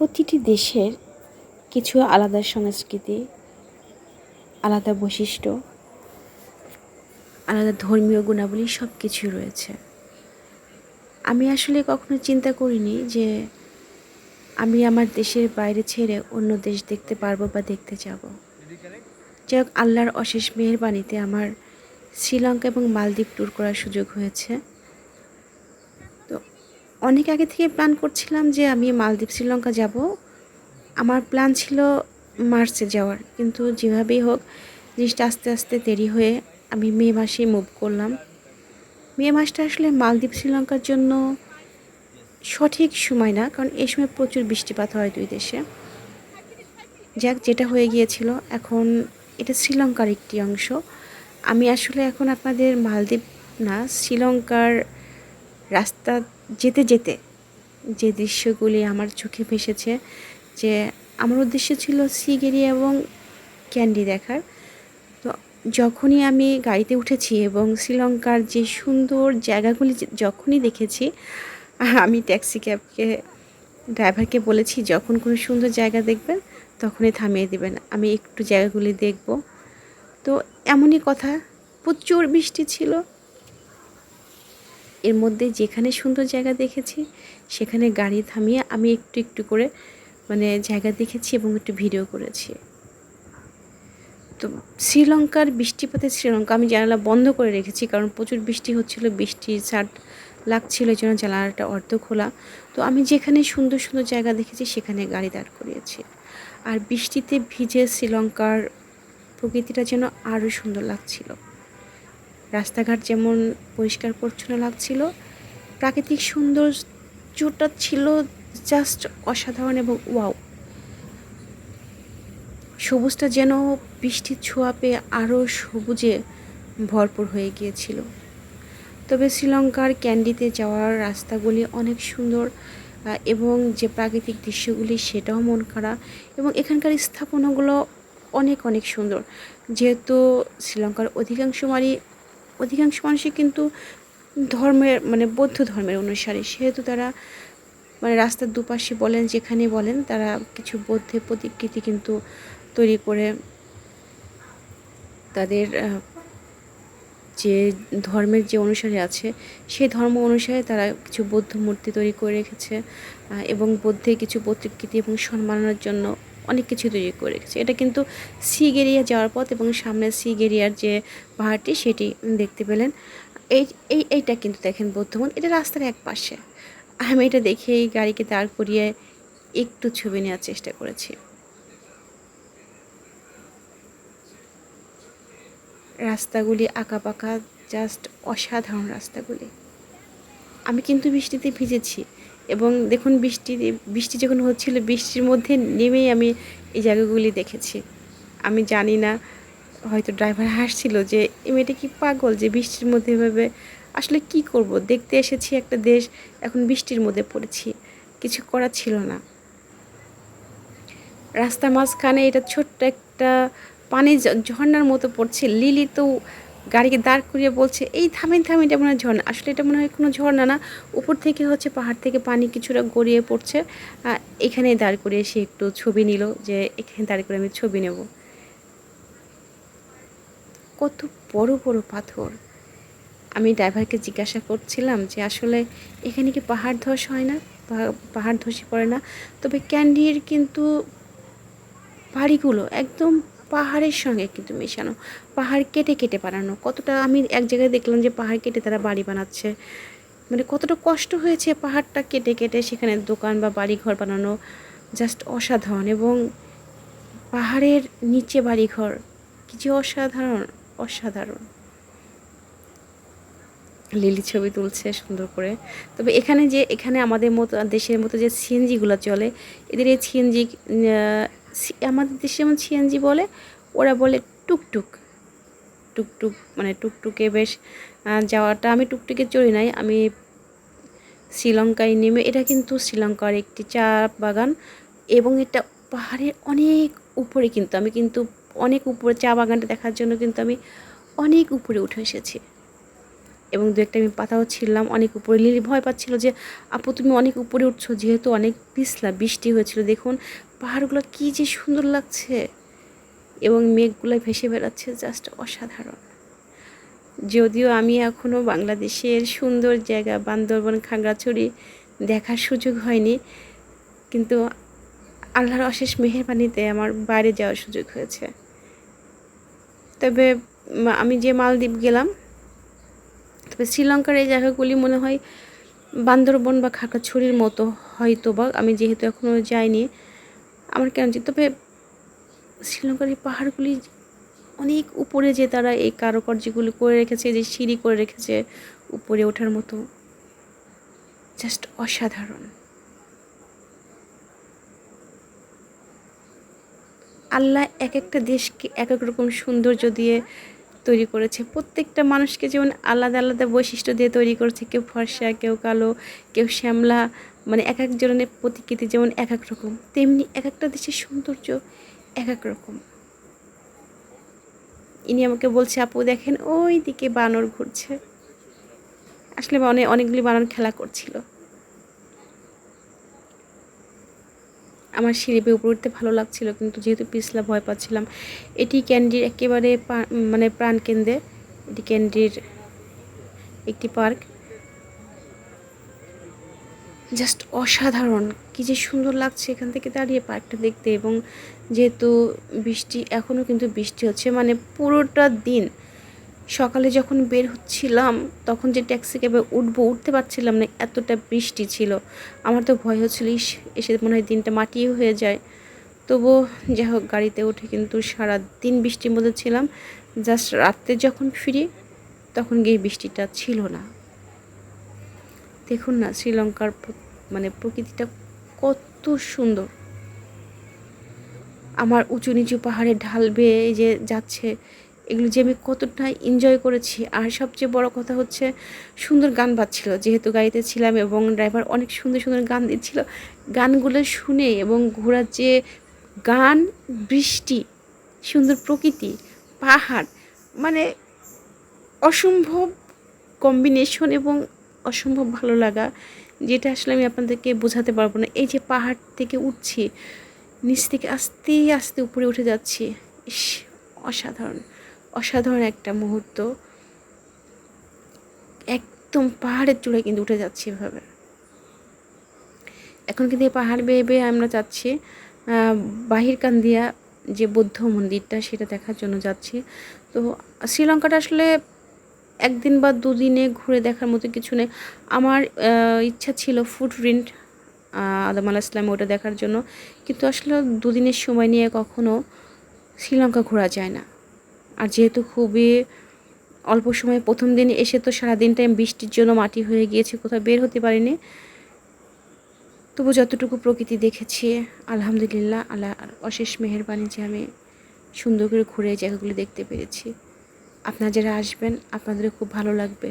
প্রতিটি দেশের কিছু আলাদা সংস্কৃতি, আলাদা বৈশিষ্ট্য, আলাদা ধর্মীয় গুণাবলী সব কিছুই রয়েছে। আমি আসলে কখনো চিন্তা করিনি যে আমি আমার দেশের বাইরে ছেড়ে অন্য দেশ দেখতে পারব বা দেখতে যাব। যাই হোক আল্লাহর অশেষ মেহেরবানিতে আমার শ্রীলঙ্কা এবং মালদ্বীপ ট্যুর করার সুযোগ হয়েছে। অনেক আগে থেকে প্ল্যান করছিলাম যে আমি মালদ্বীপ, শ্রীলঙ্কা যাব। আমার প্ল্যান ছিল মার্চে যাওয়ার, কিন্তু যেভাবেই হোক, জিনিসটা আস্তে আস্তে দেরি হয়ে আমি মে মাসেই মুভ করলাম। মে মাসটা আসলে মালদ্বীপ, শ্রীলঙ্কার জন্য সঠিক সময় না, কারণ এই সময় প্রচুর বৃষ্টিপাত হয় দুই দেশে। যাক, যেটা হয়ে গিয়েছিল, এখন এটা শ্রীলঙ্কার একটি অংশ। আমি আসলে এখন আপনাদের মালদ্বীপ না, শ্রীলঙ্কার রাস্তা যেতে যেতে যে দৃশ্যগুলি আমার চোখে ভেসেছে, যে আমার উদ্দেশ্য ছিল সিগেরি এবং ক্যান্ডি দেখার। তো যখনই আমি গাড়িতে উঠেছি এবং শ্রীলঙ্কার যে সুন্দর জায়গাগুলি যখনই দেখেছি, আমি ট্যাক্সি ক্যাবকে, ড্রাইভারকে বলেছি, যখন কোনো সুন্দর জায়গা দেখবেন, তখনই থামিয়ে দেবেন, আমি একটু জায়গাগুলি দেখব। তো এমনই কথা, প্রচুর বৃষ্টি ছিল। এর মধ্যে যেখানে সুন্দর জায়গা দেখেছি, সেখানে গাড়ি থামিয়ে আমি একটু একটু করে মানে জায়গা দেখেছি এবং একটু ভিডিও করেছি। তো শ্রীলঙ্কার বৃষ্টিপাতে শ্রীলঙ্কা আমি জানালা বন্ধ করে রেখেছি কারণ প্রচুর বৃষ্টি হচ্ছিল, বৃষ্টির ছাট লাগছিল, এই জন্য জানালাটা অর্ধ খোলা। তো আমি যেখানে সুন্দর সুন্দর জায়গা দেখেছি, সেখানে গাড়ি দাঁড় করিয়েছি। আর বৃষ্টিতে ভিজে শ্রীলঙ্কার প্রকৃতিটা যেন আরও সুন্দর লাগছিল। রাস্তাঘাট যেমন পরিষ্কার, পরিচ্ছন্ন লাগছিল, প্রাকৃতিক সৌন্দর্যটা ছিল জাস্ট অসাধারণ এবং ওয়াও সবুজটা যেন বৃষ্টির ছোঁয়া পেয়ে আরও সবুজে ভরপুর হয়ে গিয়েছিল। তবে শ্রীলঙ্কার ক্যান্ডিতে যাওয়ার রাস্তাগুলি অনেক সুন্দর এবং যে প্রাকৃতিক দৃশ্যগুলি সেটাও মন খারাপ, এবং এখানকার স্থাপনাগুলো অনেক অনেক সুন্দর। যেহেতু শ্রীলঙ্কার অধিকাংশ মানুষই অধিকাংশ মানুষই কিন্তু ধর্মের মানে বৌদ্ধ ধর্মের অনুসারী। সেহেতু তারা মানে রাস্তার দুপাশে বলেন যেখানে বলেন, তারা কিছু বৌদ্ধের প্রতিকৃতি কিন্তু তৈরি করে তাদের যে ধর্মের যে অনুসারী আছে, সেই ধর্ম অনুসারে তারা কিছু বৌদ্ধ মূর্তি তৈরি করে রেখেছে এবং বৌদ্ধের কিছু প্রতিকৃতি এবং সম্মাননার জন্য অনেক কিছু তৈরি করে রেখেছে। এটা কিন্তু সিগেরিয়া যাওয়ার পথ এবং সামনে সিগেরিয়ার যে পাহাড়টি সেটি দেখতে পেলেন। এই এই, এইটা কিন্তু দেখেন বৌদ্ধ মন্দির এটা রাস্তার এক পাশে। আমি এটা দেখে এই গাড়িকে দাঁড় করিয়ে একটু ছবি নেওয়ার চেষ্টা করেছি। রাস্তাগুলি আঁকাবাঁকা জাস্ট অসাধারণ রাস্তাগুলি। আমি কিন্তু বৃষ্টিতে ভিজেছি। এবং দেখুন বৃষ্টি বৃষ্টি যখন হচ্ছিল, বৃষ্টির মধ্যে নেমেই আমি এই জায়গাগুলি দেখেছি। আমি জানি না, হয়তো ড্রাইভার হাসছিল যে, এই মেয়েটা কি পাগল যে বৃষ্টির মধ্যে এভাবে, আসলে কি করব? দেখতে এসেছি একটা দেশ, এখন বৃষ্টির মধ্যে পড়েছি, কিছু করার ছিল না। রাস্তার মাঝখানে এটা ছোট্ট একটা পানি ঝ- ঝর্ণার মতো পড়ছে লিলি তো গাড়িকে দাঁড় করিয়ে বলছে, এই থামেন থামেন, এটা মনে হয় ঝর্ণা। আসলে এটা মনে হয় কোনো ঝর্ণা না। উপর থেকে হচ্ছে পাহাড় থেকে পানি কিছুটা গড়িয়ে পড়ছে। এখানে দাঁড় করিয়ে সে একটু ছবি নিল যে, এখানে দাঁড় করে আমি ছবি নেব। কত বড় বড় পাথর। আমি ড্রাইভারকে জিজ্ঞাসা করছিলাম যে, আসলে এখানে কি পাহাড় ধস হয় না? পাহাড় ধসে পড়ে না? তবে ক্যান্ডির কিন্তু বাড়িগুলো একদম পাহাড়ের সঙ্গে কিন্তু মেশানো। পাহাড় কেটে কেটে বানানো। কতটা আমি এক জায়গায় দেখলাম যে পাহাড় কেটে তারা বাড়ি বানাচ্ছে। মানে কতটা কষ্ট হয়েছে পাহাড়টা কেটে কেটে সেখানে দোকান বা বাড়ি ঘর বানানো। জাস্ট অসাধারণ এবং পাহাড়ের নিচে বাড়িঘর কি যে অসাধারণ অসাধারণ। লিলি ছবি তুলছে সুন্দর করে। তবে এখানে যে, এখানে আমাদের মতো, দেশের মতো যে সিএনজিগুলো চলে, এদের এই সিএনজি আমাদের দেশে যেমন সিএনজি বলে, ওরা বলে টুকটুক। টুকটুক মানে টুকটুকে বেশ যাওয়াটা আমি টুকটুকে চড়ি নাই, আমি শ্রীলঙ্কায় নেমে, এটা কিন্তু শ্রীলঙ্কার একটি চা বাগান এবং এটা পাহাড়ের অনেক উপরে কিন্তু, আমি কিন্তু অনেক উপরে চা বাগানটা দেখার জন্য কিন্তু আমি অনেক উপরে উঠে এসেছি। এবং দু একটা আমি পাতাও ছিললাম অনেক উপরে। লিলি ভয় পাচ্ছিল যে, আপু, তুমি অনেক উপরে উঠছো, যেহেতু অনেক পিছলা, বৃষ্টি হয়েছিল, দেখুন, পাহাড়গুলো কী যে সুন্দর লাগছে। এবং মেঘগুলো ভেসে বেড়াচ্ছে জাস্ট অসাধারণ। যদিও আমি এখনও বাংলাদেশের সুন্দর জায়গা, বান্দরবন, খাগড়াছড়ি দেখার সুযোগ হয়নি, কিন্তু আল্লাহর অশেষ মেহেরবানিতে আমার বাইরে যাওয়ার সুযোগ হয়েছে। তবে আমি যে মালদ্বীপ গেলাম তবে শ্রীলঙ্কার এই জায়গাগুলি মনে হয় বান্দরবন বা খাগড়াছড়ির মতো হয়তো বা আমি যেহেতু এখনও যাইনি, আমার কেন যে- তবে শ্রীলঙ্কার এই পাহাড়গুলি অনেক উপরে যে তারা এই কারুকার্যগুলি করে রেখেছে, যে সিঁড়ি করে রেখেছে, উপরে ওঠার মতো জাস্ট অসাধারণ। আল্লাহ এক একটা দেশকে এক এক রকম সৌন্দর্য দিয়ে তৈরি করেছে। প্রত্যেকটা মানুষকে যেমন আলাদা আলাদা বৈশিষ্ট্য দিয়ে তৈরি করেছে, কেউ ফর্সা, কেউ কালো, কেউ শ্যামলা মানে এক এক জনের প্রতিকৃতি যেমন এক এক রকম, তেমনি এক একটা দেশের সৌন্দর্য এক এক রকম। ইনি আমাকে বলছে, আপু দেখেন ওই দিকে বানর ঘুরছে। আসলে অনেক অনেকগুলি বানর খেলা করছিল। আমার সিঁড়ি বেয়ে উপরে উঠতে ভালো লাগছিল, কিন্তু যেহেতু পিছলা ভয় পাচ্ছিলাম, এটি ক্যান্ডির একেবারে মানে প্রাণকেন্দ্রে এটি ক্যান্ডির একটি পার্ক। জাস্ট অসাধারণ, কী যে সুন্দর লাগছে এখান থেকে দাঁড়িয়ে পার্কটা দেখতে, এবং যেহেতু বৃষ্টি এখনও কিন্তু বৃষ্টি হচ্ছে মানে পুরোটা দিন সকালে যখন বের হচ্ছিলাম, তখন যে ট্যাক্সি ক্যাবে উঠবো, উঠতে পারছিলাম না, এতটা বৃষ্টি ছিল। আমার তো ভয় হচ্ছিল, ইস, এসে মনে হয় দিনটা মাটিয়ে হয়ে যায়। তবুও যাই হোক, গাড়িতে উঠে কিন্তু সারা দিন বৃষ্টির মধ্যে ছিলাম। জাস্ট রাত্রে যখন ফিরি, তখন গিয়ে বৃষ্টিটা ছিল না। দেখুন না, শ্রীলঙ্কার মানে প্রকৃতিটা কত সুন্দর। আমার উঁচু নিচু পাহাড়ে ঢাল বেয়ে যে যাচ্ছে এগুলো যে আমি কতটা এনজয় করেছি। আর সবচেয়ে বড় কথা হচ্ছে, সুন্দর গান বাজছিল। যেহেতু গাড়িতে ছিলাম এবং ড্রাইভার অনেক সুন্দর সুন্দর গান দিচ্ছিল, গানগুলো শুনে এবং ঘোরার যে গান, বৃষ্টি, সুন্দর প্রকৃতি, পাহাড় মানে অসম্ভব কম্বিনেশন এবং অসম্ভব ভালো লাগা, যেটা আসলে আমি আপনাদেরকে বোঝাতে পারব না। এই যে পাহাড় থেকে উঠছি, নিচ থেকে আস্তে আস্তে উপরে উঠে যাচ্ছি, ইস, অসাধারণ। অসাধারণ একটা মুহূর্ত। একদম পাহাড়ের চূড়ায় কিন্তু উঠে যাচ্ছি এভাবে। এখন কিন্তু এই পাহাড় বেয়ে বেয়ে আমরা যাচ্ছি বাহিরকান্দিয়া যে বৌদ্ধ মন্দিরটা সেটা দেখার জন্য যাচ্ছি। তো শ্রীলঙ্কাটা আসলে একদিন বা দুদিনে ঘুরে দেখার মতো কিছু নেই। আমার ইচ্ছা ছিল ফুড রিন্ট আদম আলাহ ইসলাম ওটা দেখার জন্য। কিন্তু আসলে দুদিনের সময় নিয়ে কখনো শ্রীলঙ্কা ঘোরা যায় না। যেহেতু খুবই অল্প সময়ে প্রথম দিন এসে তো সারাদিনটাই বৃষ্টির জন্য মাটি হয়ে গিয়েছে, কোথাও বের হতে পারিনি। তবু যতটুকু প্রকৃতি দেখেছি, আলহামদুলিল্লাহ, আল্লাহ অশেষ মেহরবানি যে আমি সুন্দর করে ঘুরে জায়গাগুলি দেখতে পেরেছি। আপনারা যারা আসবেন আপনাদের খুব ভালো লাগবে।